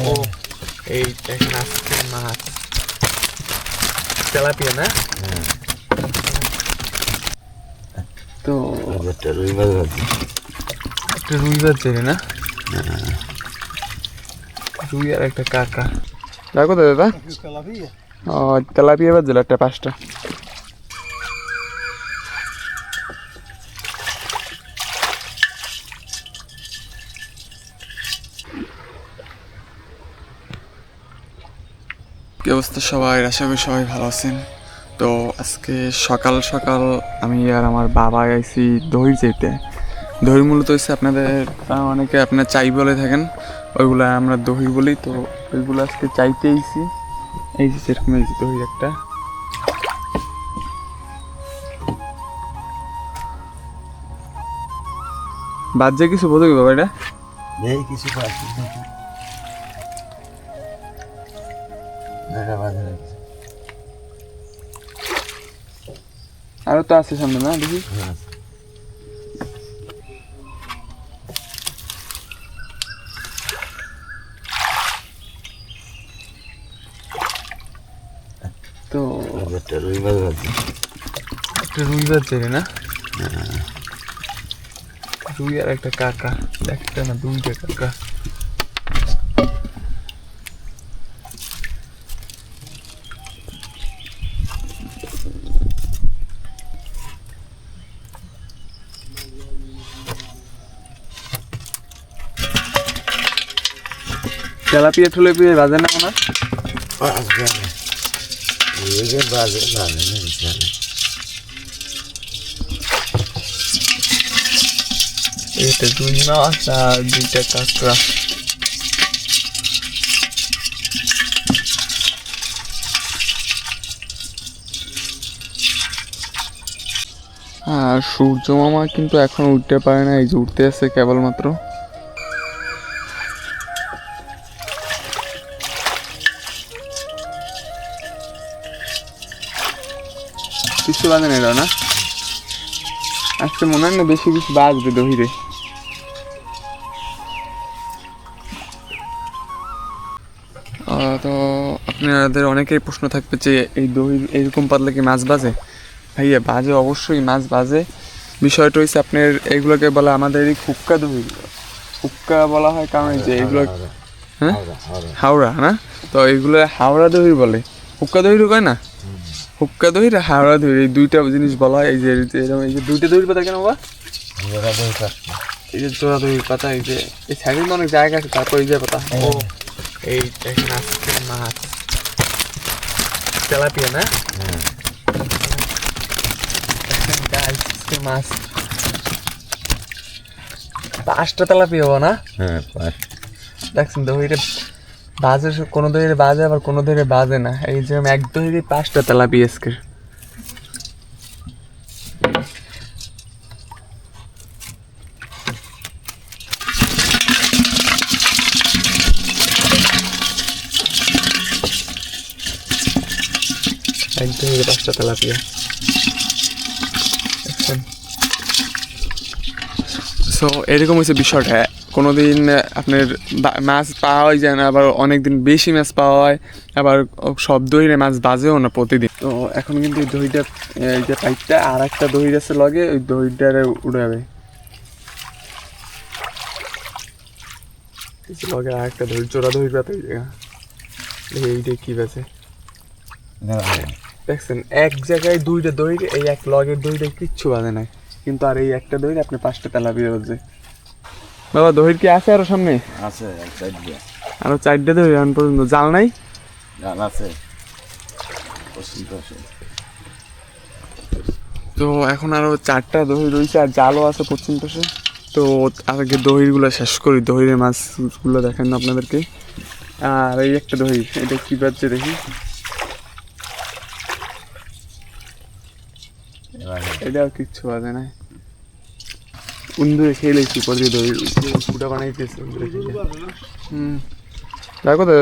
ও এই দেখেন আজকে মাছ তেলাপিয়া না তো একটা রুই মাছ একটা রুই বাদ জেনে না রুই আর একটা কাকা দেখো দাদা ও তেলাপিয়া বাদ একটা পাঁচটা কি অবস্থা সবাই? আশা করি সবাই ভালো আছেন। তো আজকে সকাল সকাল আমি আর আমার বাবা আইছি দই যেতে দই মূলত হচ্ছে আপনাদের অনেকে আপনার চাই বলে থাকেন, ওইগুলো আমরা দহি বলি। তো ওইগুলো আজকে চাইতে আইছি। এই যে সেরকম এই দই একটা। বাদ যে কিছু, বোঝো কি বাবা এটা কিছু আরও তো আছে সামনে না? দেখি। হ্যাঁ তো একটা রুই মাছ ভাজি একটা রুই বাদ জেনে না রুই আর একটা কাকা একটা না দুইটা কাকা। তেলাপিয়া ঠুলেপিয়া বাজে না মনে বাজে বাজে এটা আর দুইটা কাঁকড়া। আর সূর্য মামা কিন্তু এখন উঠতে পারে না, এই যে উঠতে আসছে কেবলমাত্র। কিছু বাজে না না। আজকে মনে হয় না বেশি কিছু বাজবে দহিরে। তো আপনাদের অনেকেই প্রশ্ন থাকবে যে এই দহি এরকম পাতলে কি মাছ বাজে? ভাইয়া বাজে অবশ্যই মাছ বাজে। বিষয়টা হচ্ছে আপনার এগুলোকে বলা আমাদের এই হুক্কা দহি হুক্কা বলা হয় কারণ যে এগুলো হ্যাঁ? হাওড়া না? তো এগুলো হাওড়া দহি বলে। হুক্কা দহি কয় না? হুক্কা দহি আর হাওড়া দহি এই দুইটা জিনিস বলা হয় এই যে এরকম এই যে দুইটা দহির পাতা কেন বাবা? আমরা দই পাচ্ছি এই যে জোড়া দহির পাতা এই যে এই সাইডে অনেক জায়গা আছে তারপর এই যে পাতা। ও এই দেখেন আজকে মাছ। তেলাপিয়া না? মাছ। পাঁচটা তেলাপিয়া না? হ্যাঁ দেখছেন দহিরে বাজে কোনো দহিরে বাজে, আবার কোনো দহিরে বাজে না। এই যে এক দহিরে পাঁচটা তেলাপিয়া আজকে এক পাঁচটা তেলাপিয়া সো এরকম হচ্ছে বিষয়টা। কোনোদিন আপনার বা- মাছ পাওয়াই যায় না, আবার অনেক দিন বেশি মাছ পাওয়া হয়, আবার সব দহিরে মাছ বাজেও না প্রতিদিন। তো এখন কিন্তু এই দহিটা এই যে পাইপটা, আর একটা দহি আছে লগে, ওই দহিটারে উড়াবে লগে আর একটা দহি চোরা দহির পাতা এইটা কি বেছে দেখছেন, এক জায়গায় দুইটা দই এই এক লগের দইটা কিচ্ছু বাজে নাই কিন্তু আর এই একটা দই আপনি পাঁচটা তেলা বাজে। বাবা দহির কি আছে আরও সামনে? আছে দিয়ে। আরও চারটে দই এখন পর্যন্ত জাল নাই? জাল আছে। তো এখন আরও চারটা দহি রয়েছে আর জালও আছে পশ্চিম পাশে। তো আগে দহিরগুলো শেষ করি দহির মাছগুলো দেখেন আপনাদেরকে। আর এই একটা দহি এটা কি বাজছে দেখি। এটাও কিচ্ছু বাজে নাই। উন্দুরে খেয়ে লেছি পরে দই ফুটা বানাইতেছে হুম দেখো তো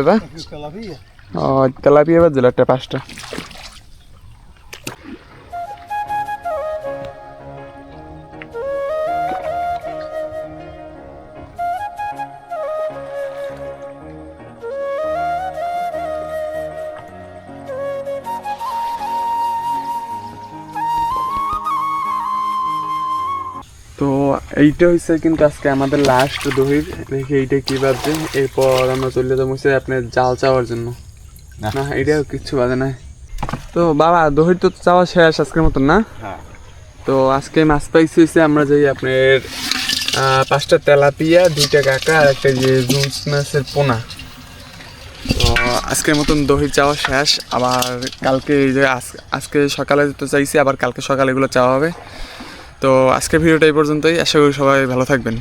এইটা হচ্ছে কিন্তু আজকে আমাদের লাস্ট দহির। দেখি এইটা কি বাজছে এরপর আমরা চলে যাব হচ্ছে আপনার জাল চাওয়ার জন্য। না। না এটা কিচ্ছু বাজে নাই। তো বাবা দহির তো চাওয়া শেষ আজকের মতন না? হ্যাঁ। তো আজকে মাছ পাইছি হচ্ছে আমরা যাই আপনার পাঁচটা তেলাপিয়া দুইটা কাঁকা আর একটা যে জুন্স মাছের পোনা। তো আজকের মতন দহি চাওয়া শেষ। আবার কালকে এই যে আজ- আজকে সকালে তো চাইছি আবার কালকে সকালে এগুলো চাওয়া হবে। তো আজকের ভিডিওটা এই পর্যন্তই। আশা করি সবাই ভালো থাকবেন।